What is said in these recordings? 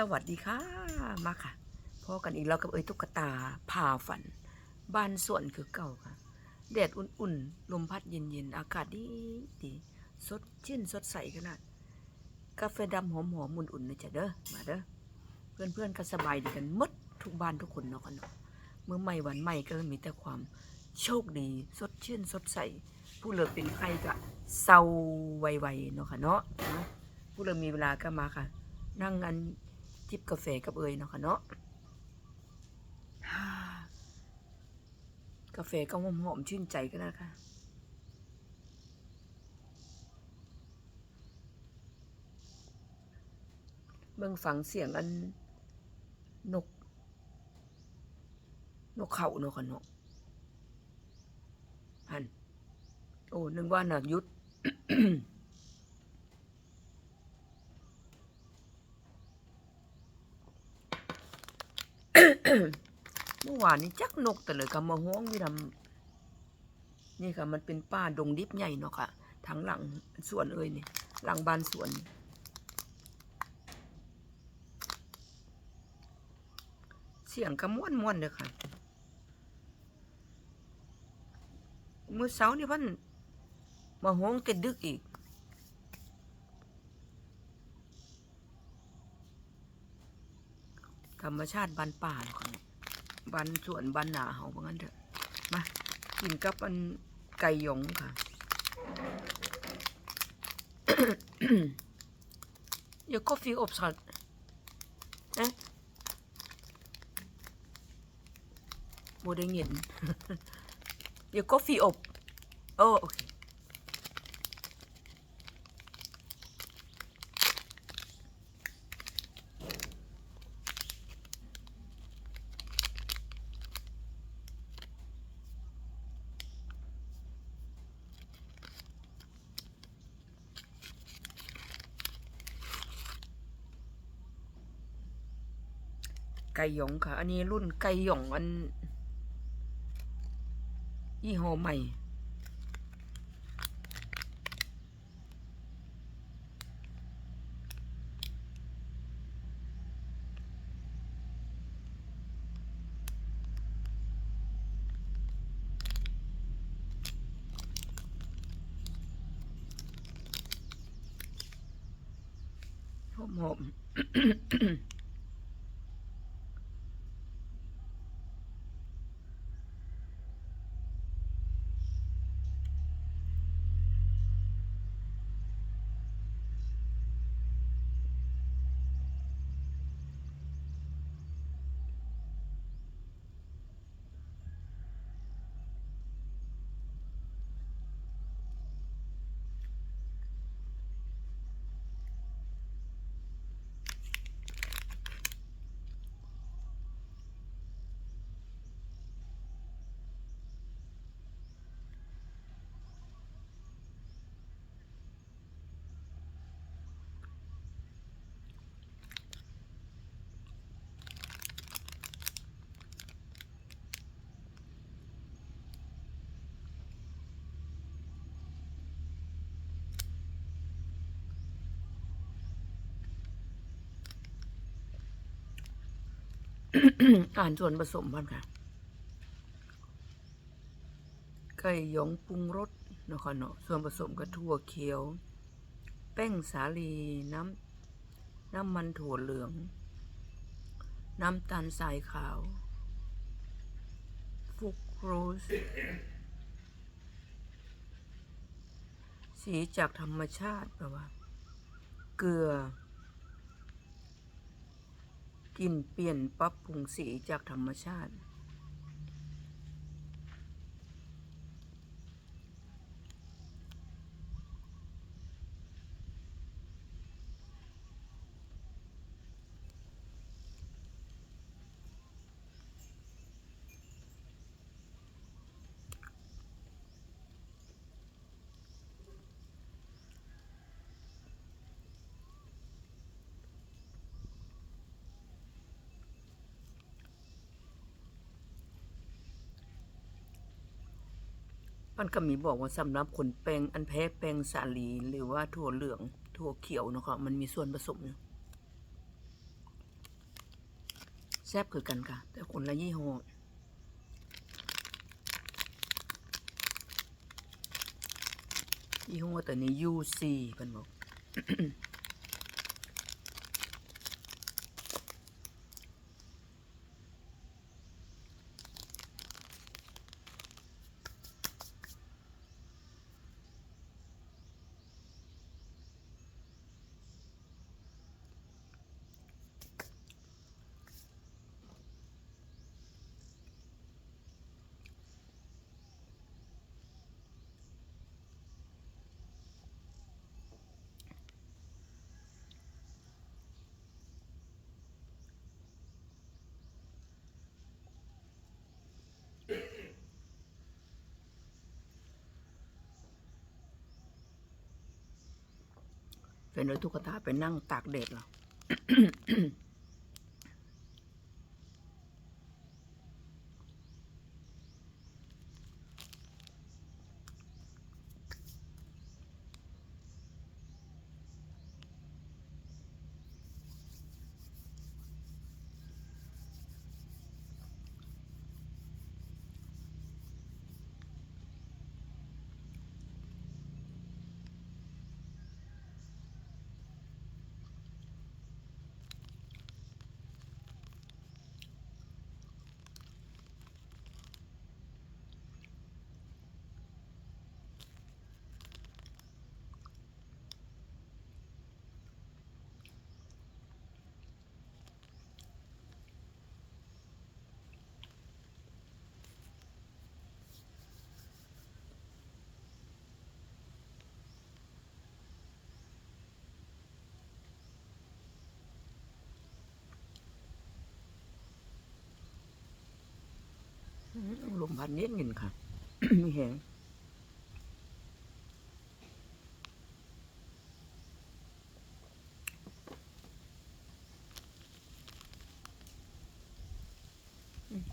สวัสดีค่ะ มาค่ะพอกันอีกแล้วกับเอ้ยตุ๊กตาพาฝัน บ้านสวนคือเก่าค่ะ แดดอุ่นๆ ลมพัดเย็นๆ อากาศดีดีสดชื่นสดใสขนาด กาแฟดำหอมๆอุ่นๆนะจ๊ะเด้อมาเด้อเพื่อนๆก็สบายดีกันมดทุกบ้านทุกคนเนาะกันเนาะเมื่อใหม่วันใหม่ก็มีแต่ความโชคดีสดชื่นสดใส ผู้เลิกเป็นใครก็เศร้าไวๆเนาะค่ะเนาะผู้เลิกมีเวลาก็มาค่ะ นั่งกัน จิบกาแฟกับเอยเนาะค่ะเนาะกาแฟก็หอมชื่นใจก็นะค่ะเบิ่งฟังเสียงอันนก นกเขาเนาะค่ะเนาะหันโอ้นึกว่านักยุทธ เมื่อวานนี้จักนกแต่เลยก็มาห้องที่ทำนี่ค่ะ มันเป็นป่าดงดิบใหญ่เนาะค่ะทางหลังสวนเอ้ยนี่หลังบ้านสวน เสียงกระม้วนม้วนเลยค่ะเมื่อเช้านี่พันมาห้องแต่ดึกอีก ธรรมชาติบันป่าค่ยบันสวนบันหนาเฮาว่างั้นเถอะ มากินกับอันไก่หยงค่ะอยกาแฟอบสัตว์นะโมเดงเห็นอยกาแฟอบโอเค ไก่หยองค่ะ อันนี้รุ่นไก่หยองอันยี่ห้อใหม่หอ อ่านส่วนผสมพันค่ะ ไก่หยองปรุงรสนะคะเนาะส่วนผสมก็ถั่วเขียว แป้งสาลีน้ำน้ำมันถั่วเหลือง น้ำตาลทรายขาวฟุกโรสสีจากธรรมชาติแปลว่า เกลือ กลิ่นเปลี่ยนปรับปรุงสีจากธรรมชาติ มันก็มีบอกว่าสำหรับคนแปงอันแพ้แปงสาลีหรือว่าถั่วเหลืองถั่วเขียวนะคะมันมีส่วนผสมอยู่แซ่บคือกันค่ะ แต่คนละยี่ห้อยี่ห้อตัวนี้ UC เป็นบอก เป็นรถตุ๊กตาไปนั่งตากแดดเหรอ ลมพัดเย็นเย็นค่ะไม่แห้ง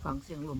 ฟังเสียงลม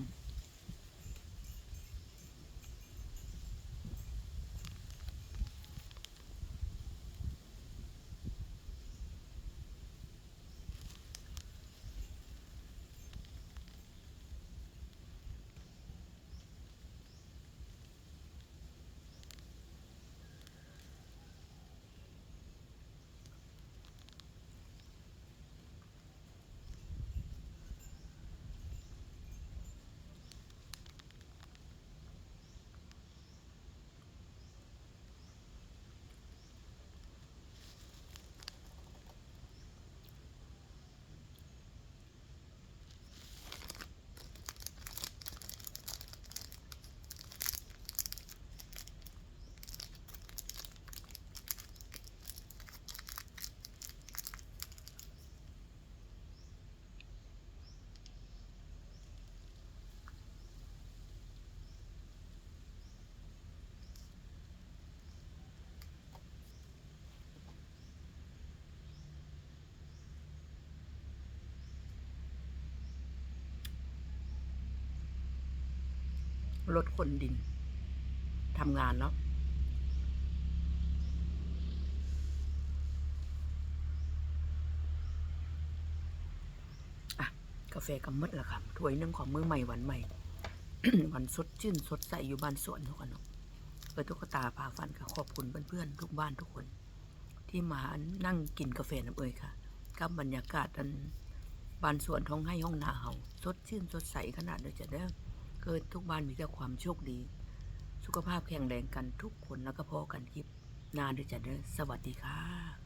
รถขนดินทำงานเนาะกาแฟกำมัดละค่ะถ้วยนึ่งของมือใหม่วันใหม่ วันสดชื่นสดใสอยู่บ้านสวนทุกคนเนาะเปิดตุ๊กตาพาฟันค่ะขอบคุณเพื่อนๆทุกบ้านทุกคน ที่มานั่งกินกาแฟน้ำเอยค่ะ กับบรรยากาศอันบ้านสวนท้องให้ห้องนาเฮาสดชื่นสดใสขนาดเดียวจะได้ เกิดทุกบ้านมีแต่ความโชคดี สุขภาพแข็งแรงกันทุกคนแล้วก็พอกันคลิปนานด้วยจะเด้อสวัสดีค่ะ